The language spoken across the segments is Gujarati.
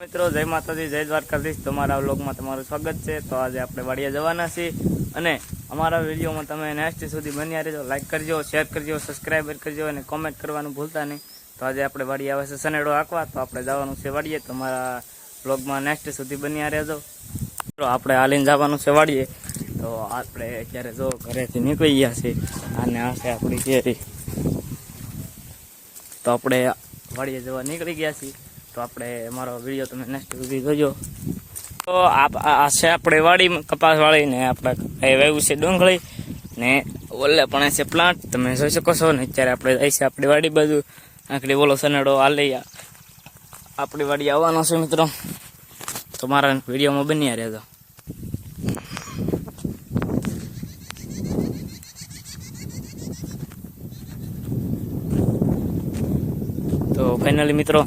મિત્રો, જય માતાજી, જય દ્વારકાધીશ. તમારા વ્લોગમાં તમારું સ્વાગત છે. તો આજે આપણે વાડિયા જવાના છીએ. અને અમારા વિડીયોમાં તમે નેક્સ્ટ સુધી બન્યા રહેજો. લાઇક કરજો શેર કરજો સબસ્ક્રાઈબર કરજો અને કોમેન્ટ કરવાનું ભૂલતા નહીં. તો આજે આપણે વાડિયા આવે છે સનેડો આંકવા તો આપણે જવાનું છે વાડીએ. તમારા મારા વ્લોગમાં નેક્સ્ટ સુધી બન્યા રહેજો. મિત્રો આપણે હાલીને જવાનું છે વાડીએ. તો આપણે અત્યારે જો ઘરેથી નીકળી ગયા છીએ. અને આ છે આપણી કેરી તો આપણે વાડીએ જવા નીકળી ગયા છીએ. તો આપણે અમારો વીડિયો તમે નેક્સ્ટ સુધી જોજો. તો આ છે આપણે વાડી કપાસ વાળી ને આપણે વાવ્યું છે ડુંગળી ને ઓલે પણ છે પ્લાન્ટ તમે જોઈ શકો છો ને અત્યારે આપણે છે આપણી વાડી બાજુ. આખડી બોલો સનેડો આ લઈ. આપણી વાડી આવવાનો છે મિત્રો. તો મારા વિડીયોમાં બન્યા રહેજો. તો ફાઇનલી મિત્રો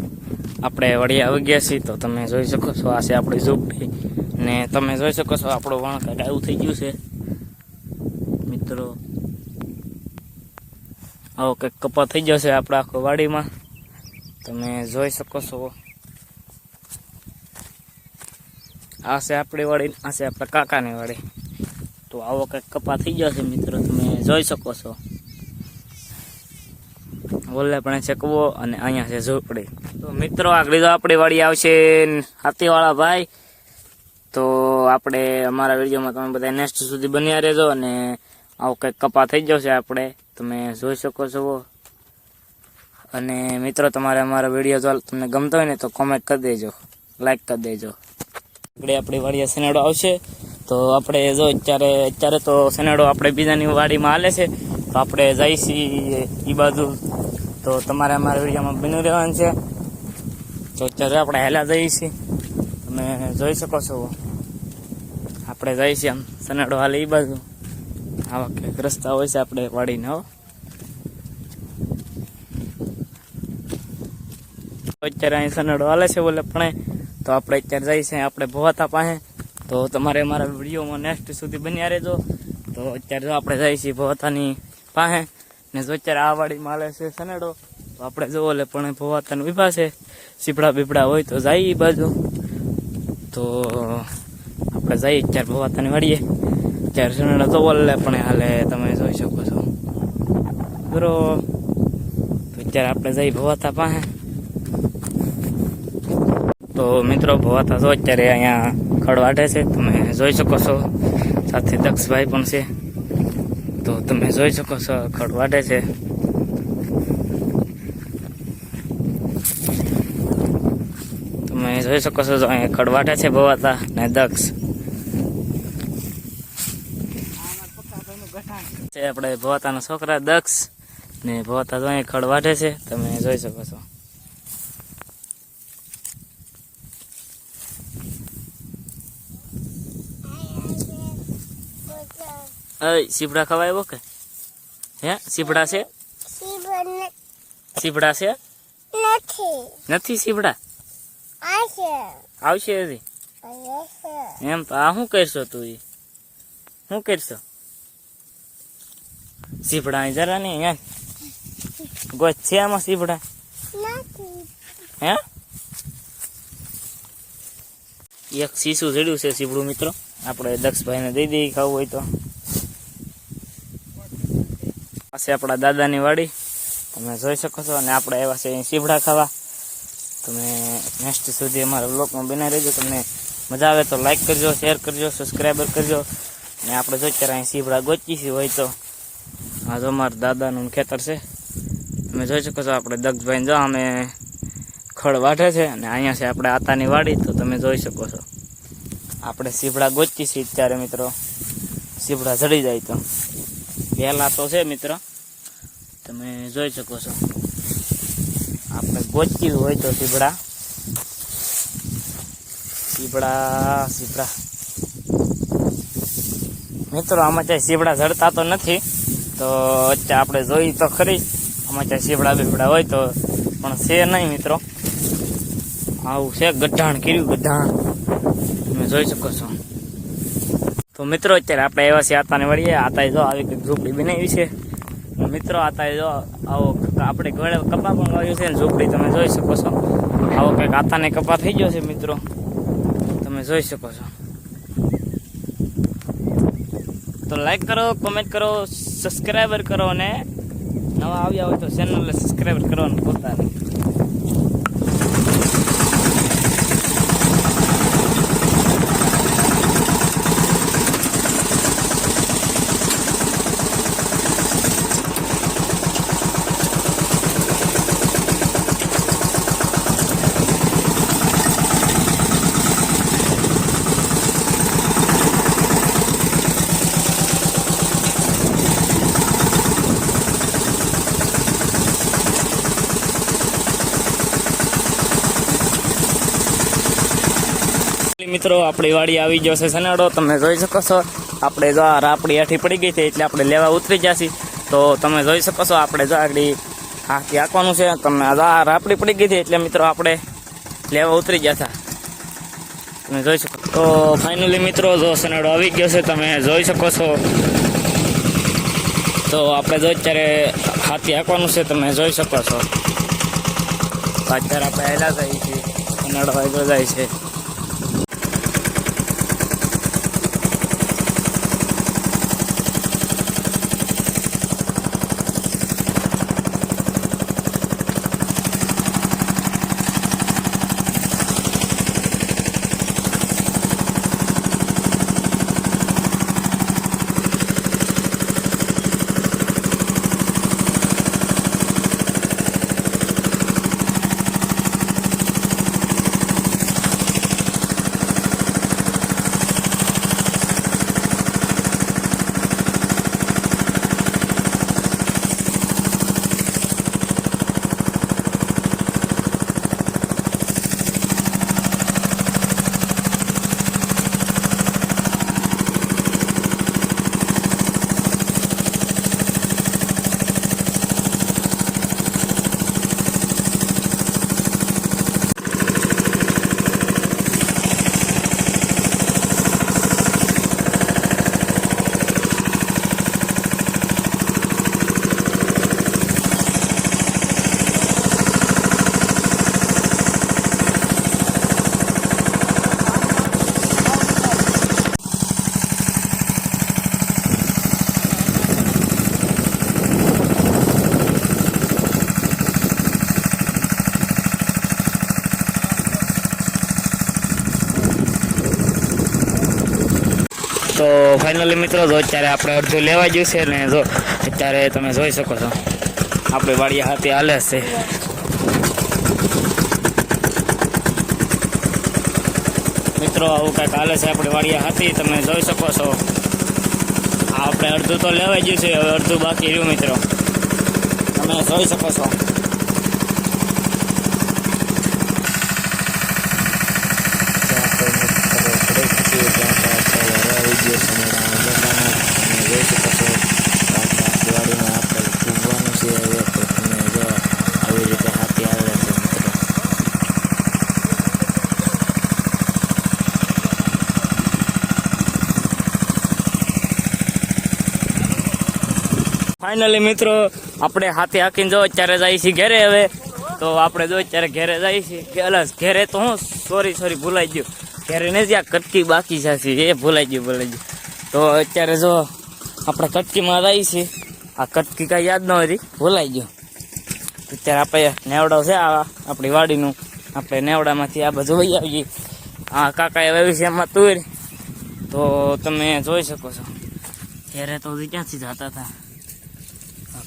આપણે વળી આવી ગયા છીએ તો તમે જોઈ શકો છો, આ છે આપણી ઝૂંપડી. ને તમે જોઈ શકો છો આપણું વણ કંઈક થઈ ગયું છે. મિત્રો, આવો કંઈક કપા થઈ જશે આપણે આખો વાડીમાં. તમે જોઈ શકો છો. આ છે આપણી વાડી, આ છે આપણા કાકાની વાડી. તો આવો કંઈક કપા થઈ જશે, મિત્રો, તમે જોઈ શકો છો. ઓલે પણ છે કૂવો અને અહીંયા છે ઝૂંપડી. તો મિત્રો, આગળ તો આપણી વાડી આવશે હાથીવાળા ભાઈ, તો આપણે અમારા વિડીયોમાં તમે બધા નેક્સ્ટ સુધી બન્યા રહેજો અને આવું કંઈક કપા થઈ જશે આપણે. તમે જોઈ શકો છો. અને મિત્રો, તમારે અમારો વીડિયો જો તમને ગમતો હોય ને તો કોમેન્ટ કરી દેજો. લાઈક કરી દેજો. આપણે આપણી વાડીએ સનેડો આવશે. તો આપણે જો અત્યારે અત્યારે તો સનેડો આપણે બીજાની વાડીમાં હાલે છે. તો આપણે જઈશી એ બાજુ. તો તમારે અમારા વિડીયોમાં બની રહેવાનું છે. તો અત્યારે આપણે હેલા જઈએ છીએ. તમે જોઈ શકો છો. આપણે જઈએ છીએ આમ સનાડો હાલ એ બાજુ. આવા કંઈક રસ્તા હોય છે આપણે વાડીને, હો. અત્યારે અહીં સનાડો હાલે છે બોલે પણ તો આપણે અત્યારે જઈએ છીએ આપણે ભોવાતા પાસે. તો તમારે મારા વિડીયોમાં નેક્સ્ટ સુધી બન્યા રહેજો. તો અત્યારે જો આપણે જઈએ છીએ ભોવાતાની પાસે. ને જો અત્યારે આ વાડીમાં હાલે છે સનેડો. આપણે જોવો લે, પણ ભોવાતાનું વિભા છે. સીપડા બીપડા હોય તો જાય એ બાજુ. તો આપણે જઈએ અત્યારે ભવાતાને વાડીએ. ત્યારે સનેડો જોવો લે, પણ હાલે તમે જોઈ શકો છો. બરો. તો અત્યારે આપણે જઈએ ભવાતા પાસે. તો મિત્રો, ભવાતા જો અત્યારે અહીંયા ખડવાટે છે, તમે જોઈ શકો છો. સાથે દક્ષભાઈ પણ છે. તો તમે જોઈ શકો છો ખડવાટે છે. તમે જોઈ શકો છો અહીંયા ખડવાટે છે ભવાતા ને દક્ષ. છે આપણે ભવાતાના છોકરા દક્ષ ને ભવાતા તો અહીંયા ખડવાટે છે તમે જોઈ શકો છો. સીપડા ખવાય એવો કે? હે સીપડા છે? સીપડા છે? નથી સીપડા? આવશે. હજી? એમ તો આ શું કરશો તું એ શું કરશો? સીપડા જરા નહીં યાર. ગોચ છે આમાં સીપડા હે? એક શીશુ ચડ્યું છે સીપડું મિત્રો. આપણે દક્ષભાઈને દઈ દઈએ ખાવું હોય તો. પાસે આપણા દાદાની વાડી. તમે જોઈ શકો છો અને આપણે આવ્યા છે સીપડા ખાવા. તમે નેક્સ્ટ સુધી અમારા બ્લોગમાં બનાવી રહેજો. તમને મજા આવે તો લાઈક કરજો શેર કરજો સબસ્ક્રાઈબર કરજો. અને આપણે જો અત્યારે અહીં સીભડા ગોચી હોય તો આ જો અમારા દાદાનું ખેતર છે. તમે જોઈ શકો છો આપણે દક્ષભાઈ જો અમે ખડ વાઢે છે અને અહીંયા છે આપણે આતાની વાડી, તો તમે જોઈ શકો છો. આપણે સીભડા ગોચી અત્યારે મિત્રો. સીભડા જડી જાય તો. પહેલા તો છે મિત્રો. તમે જોઈ શકો છો. આપણે ગોચ્યું હોય તો સીપડા. સીપડા સીપડા. મિત્રો, આમાં ચાહે સીપડા જડતા તો નથી, તો અત્યારે આપણે જોઈ તો ખરી, આમાં ચાય સીપડા બીપડા હોય તો, પણ છે નહીં મિત્રો. આવું છે, ગઢાણ, કર્યું ગઢાણ. તમે જોઈ શકો છો. તો મિત્રો, અત્યારે આપણે એવા છે આતાને વળીએ. આતાએ જો આવી કંઈક ઝૂંપડી બનાવી છે. મિત્રો, આતાએ જો આવો આપણે ઘરે કપા પણ વાવ્યું છે ને ઝૂંપડી તમે જોઈ શકો છો. આવો કંઈક આથાને કપા થઈ ગયો છે મિત્રો. તમે જોઈ શકો છો. તો લાઈક કરો કોમેન્ટ કરો સબસ્ક્રાઈબર કરો અને નવા આવ્યા હોય તો ચેનલને સબસ્ક્રાઈબર કરવાનું ભૂલતા મિત્રો, આપણી વાડી આવી ગયો છે સનાડો તમે જોઈ શકો છો, આપણે જો આ રાપડી આઠી પડી ગઈ છે એટલે આપણે લેવા ઉતરી જશે તો તમે જોઈ શકો છો, આપણે જો આગળ હાથી આંકવાનું છે. તમે આ રાપડી પડી ગઈ છે એટલે મિત્રો, આપણે લેવા ઉતરી ગયા હતા. તમે જોઈ શકો તો ફાઇનલી મિત્રો, જો સનાડો આવી ગયો છે, તમે જોઈ શકો છો. તો આપણે જો અત્યારે હાથી આંકવાનું છે, તમે જોઈ શકો છો. અત્યારે આપણે હેલા જાય છે સનાડો આગળ જાય છે. ફાઇનલી મિત્રો, જો અત્યારે આપણે અડધું લેવા ગયું છે ને, જો અત્યારે તમે જોઈ શકો છો. આપણે વાડિયા હાથે હાલે છે. મિત્રો, આવું કાંઈક હાલે છે આપણે વાડિયા હાથી, તમે જોઈ શકો છો. આપણે અડધું તો લેવા ગયું છે, હવે અડધું બાકી રહ્યું, મિત્રો. તમે જોઈ શકો છો. ફાઇનલી મિત્રો, આપણે હાથે હાકીને જો અત્યારે જાય છે ઘેરે હવે. તો આપણે જો અત્યારે ઘેરે જાય છે કે અલગ ઘેરે તો હું સોરી સોરી ભૂલાઈ ગયું. ઘેરે ને જ્યાં કટકી બાકી છે એ ભૂલાઈ ગયું ભૂલાઈ ગયું. તો અત્યારે જો આપણે કટકીમાં જાય છે. આ કટકી કાંઈ યાદ ન હતી, ભૂલાઈ ગયું. અત્યારે આપણે નેવડો છે આ, આપણી વાડીનું. આપણે નેવડામાંથી આ બધું વહી આવીએ. આ કાકાએ વાવ્યું છે એમાં તુર. તો તમે જોઈ શકો છો. ત્યારે તો ક્યાંથી જતા હતા?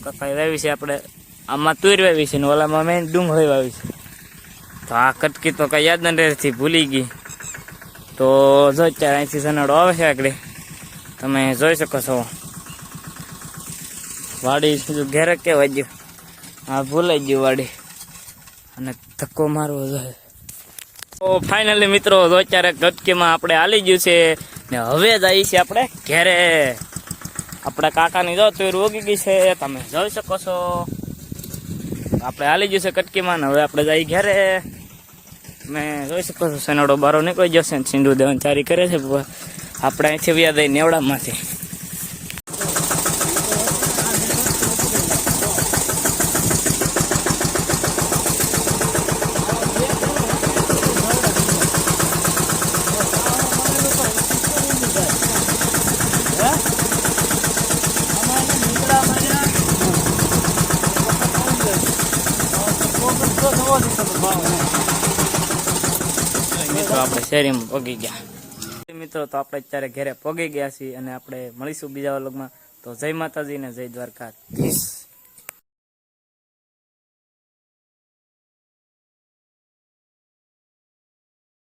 કપાઈ વાવી છે આપણે, આમાં તુર વાવી છે ને ઓલામાં મેં ડુંગળી વાવી છે. તો આ કટકી તો કાંઈ યાદ નથી, ભૂલી ગઈ. તો જો અત્યારે અહીંથી સનાડો આવે છે આગળ. તમે જોઈ શકો છો. વાડી સીધું ઘેરે કેવાય ગયું. હા, ભૂલાઈ ગયું વાડી. અને ધક્કો મારવો જોઈએ તો ફાઇનલી મિત્રો, જો અત્યારે કટકીમાં આપણે હાલી ગયું છે ને હવે જ આવી છીએ આપણે ઘેરે. આપણા કાકાની જો તુર ઉગી ગઈ છે, તમે જોઈ શકો છો. આપણે હાલી ગયું છે કટકીમાં ને હવે આપણે જઈ ઘેરે. મેં જોઈ શકો છો સનાડો બારો નીકળી જશે ને સિંધુ દેવન ચારી કરે છે આપણે અહીંથી વ્યાજ નેવડામાંથી Thank you. મિત્રો આપણે શેરીમાં પગી ગયા. મિત્રો, તો આપણે અત્યારે ઘરે પગી ગયા છીએ અને આપણે મળીશું બીજા વ્લોગમાં. તો જય માતાજી ને જય દ્વારકા